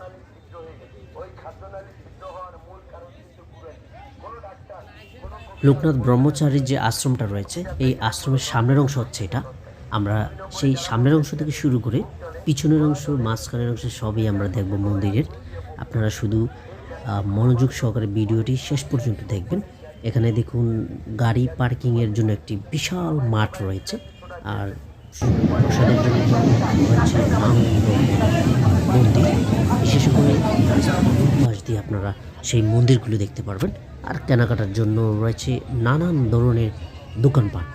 খাদ্যনালী ওই খাদ্যনালী হওয়ার মূল কারণ কিন্তু লোকনাথ ব্রহ্মচারীর যে আশ্রমটা রয়েছে, এই আশ্রমের সামনের অংশ হচ্ছে এটা। আমরা সেই সামনের অংশ থেকে শুরু করে পিছনের অংশ, মাঝখানের অংশ সবই আমরা দেখব মন্দিরের। আপনারা শুধু মনোযোগ সহকারে ভিডিওটি শেষ পর্যন্ত দেখবেন। এখানে দেখুন, গাড়ি পার্কিংয়ের জন্য একটি বিশাল মাঠ রয়েছে। আর প্রসাদের জন্য মন্দির। বিশেষ করে মাস দিয়ে আপনারা সেই মন্দিরগুলো দেখতে পারবেন। আর কেনাকাটার জন্য রয়েছে নানান ধরনের দোকানপাট।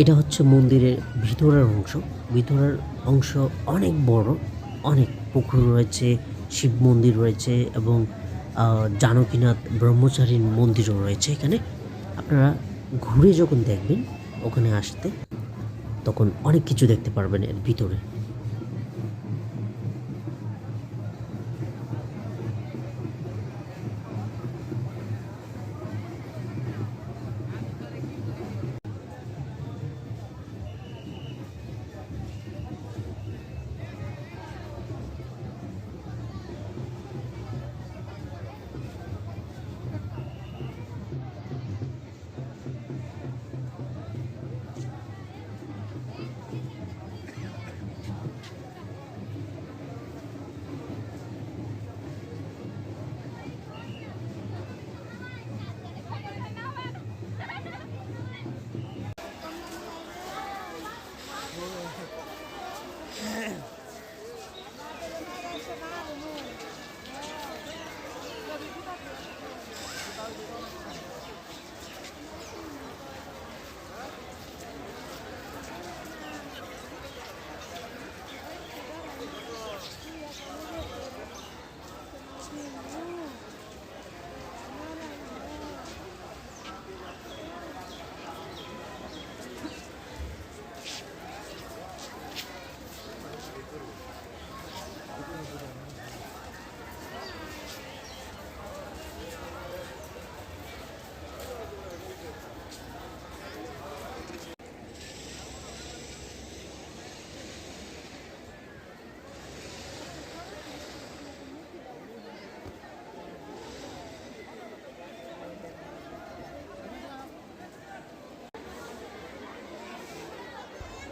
এটা হচ্ছে মন্দিরের ভিতরের অংশ। ভিতরের অংশ অনেক বড়, অনেক পুকুর রয়েছে, শিব মন্দির রয়েছে এবং জানকীনাথ ব্রহ্মচারীর মন্দিরও রয়েছে এখানে। আপনারা ঘুরে যখন দেখবেন ওখানে আসতে, তখন অনেক কিছু দেখতে পারবেন এর ভিতরে।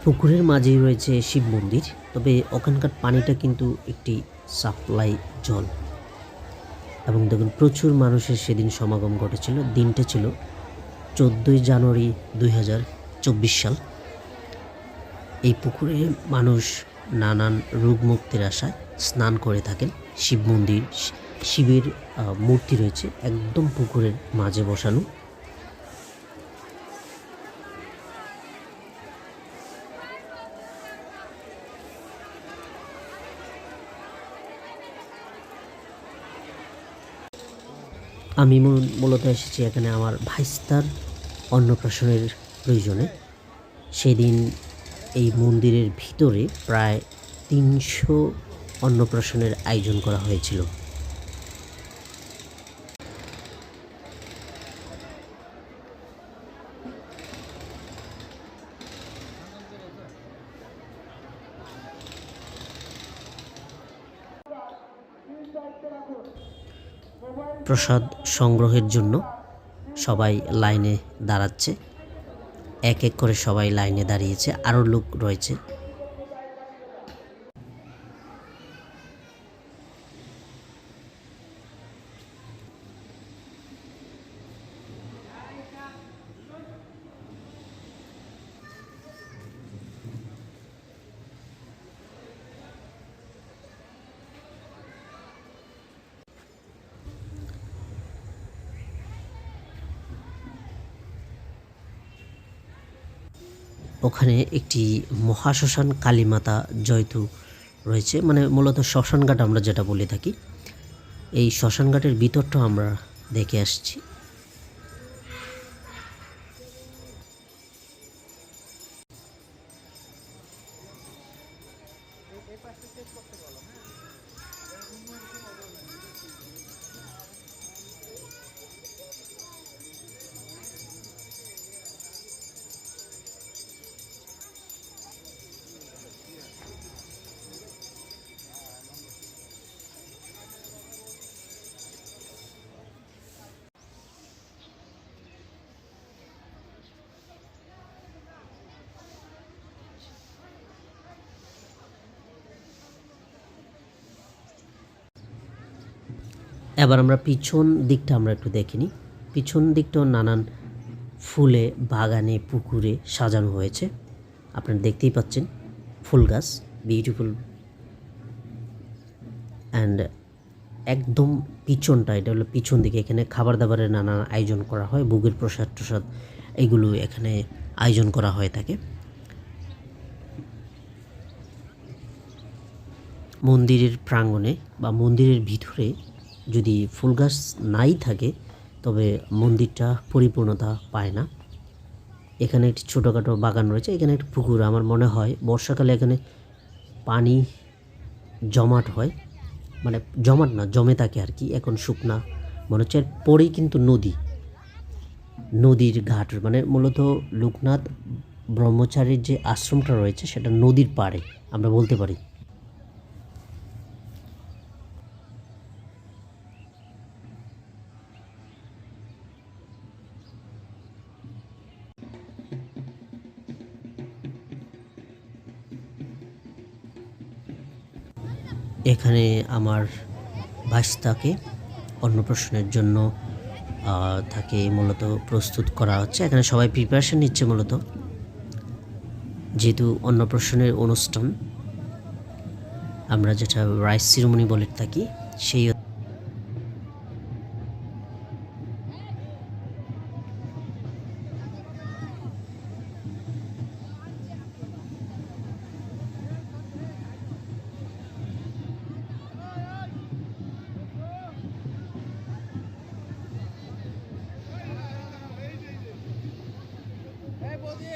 পুকুরের মাঝেই রয়েছে শিব মন্দির, তবে ওখানকার পানিটা কিন্তু একটি সাপ্লাই জল। এবং দেখুন, প্রচুর মানুষের সেদিন সমাগম ঘটেছিল, দিনটা ছিল চোদ্দোই জানুয়ারি দুই হাজার চব্বিশ সাল। এই পুকুরে মানুষ নানান রোগ মুক্তির আশায় স্নান করে থাকেন। শিব মন্দির শিবের মূর্তি রয়েছে একদম পুকুরের মাঝে বসানো। আমি মূল- মূলত এসেছি এখানে আমার ভাইস্তার অন্নপ্রাশনের প্রয়োজনে। সেদিন এই মন্দিরের ভিতরে প্রায় তিনশো অন্নপ্রাশনের আয়োজন করা হয়েছিল। প্রসাদ সংগ্রহের জন্য সবাই লাইনে দাঁড়াচ্ছে। এক এক করে সবাই লাইনে দাঁড়িয়েছে। আরও লোক রয়েছে। ওখানে একটি মহাশ্মশান কালীমাতা জয়তু রয়েছে। মানে মূলত শ্মশানঘাট আমরা যেটা বলে থাকি। এই শ্মশানঘাটের ভিতরটা আমরা দেখে আসছি। এবার আমরা পিছন দিকটা আমরা একটু দেখিনি পিছন দিকটাও নানান ফুলে, বাগানে, পুকুরে সাজানো হয়েছে। আপনারা দেখতেই পাচ্ছেন ফুল গাছ বিউটিফুল অ্যান্ড একদম পিছনটা, এটা হলো পিছন দিকে। এখানে খাবার দাবারের নানান আয়োজন করা হয় বুগের প্রসাদ টসাদ, এগুলো এখানে আয়োজন করা হয়ে থাকে। মন্দিরের প্রাঙ্গণে বা মন্দিরের ভিতরে যদি ফুল গাছ নাই থাকে, তবে মন্দিরটা পরিপূর্ণতা পায় না। এখানে একটি ছোটোখাটো বাগান রয়েছে, এখানে একটি পুকুর। আমার মনে হয় বর্ষাকালে এখানে পানি জমাট হয়। মানে জমাট না, জমে থাকে আর কি, এখন শুকনা মনে হচ্ছে। এর পরেই কিন্তু নদী, নদীর ঘাট। মানে মূলত লোকনাথ ব্রহ্মচারীর যে আশ্রমটা রয়েছে, সেটা নদীর পাড়ে, আমরা বলতে পারি। এখানে আমার ভাইস্তাকে অন্নপ্রাশনের জন্য তাকে মূলত প্রস্তুত করা হচ্ছে। এখানে সবাই প্রিপারেশন নিচ্ছে মূলত। যেহেতু অন্নপ্রাশনের অনুষ্ঠান, আমরা যেটা রাইস সিরোমনি বলে থাকি, সেই போது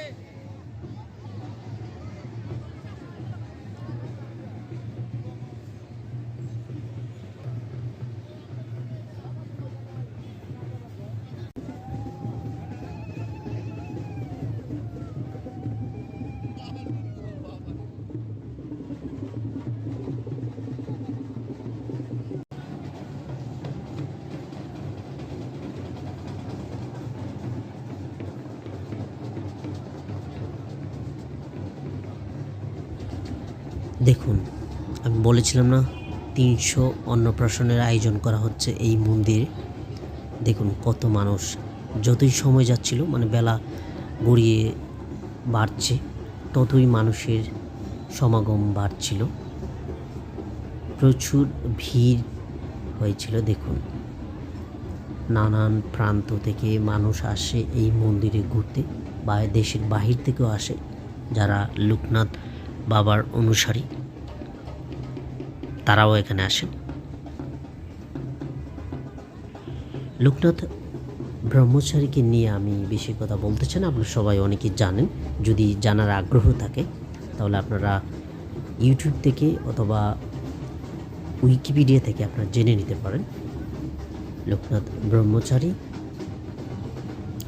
দেখুন, আমি বলেছিলাম না, তিনশো অন্নপ্রাশনের আয়োজন করা হচ্ছে এই মন্দিরে। দেখুন কত মানুষ, যতই সময় যাচ্ছিল মানে বেলা গড়িয়ে বাড়ছে, ততই মানুষের সমাগম বাড়ছিল। প্রচুর ভিড় হয়েছিল, দেখুন। নানান প্রান্ত থেকে মানুষ আসে এই মন্দিরে ঘুরতে, বা দেশের বাহির থেকেও আসে, যারা লোকনাথ বাবার অনুসারী। তারাও এখানে আসেন। লোকনাথ ব্রহ্মচারীকে নিয়ে আমি বেশি কথা বলতে চাই না, আপনারা সবাই অনেকেই জানেন। যদি জানার আগ্রহ থাকে, তাহলে আপনারা ইউটিউব থেকে অথবা উইকিপিডিয়া থেকে আপনারা জেনে নিতে পারেন। লোকনাথ ব্রহ্মচারী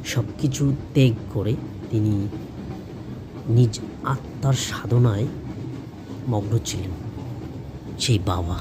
সব কিছু ত্যাগ করে তিনি নিজ আত্মার সাধনায় মগ্ন ছিলেন সেই বাবা।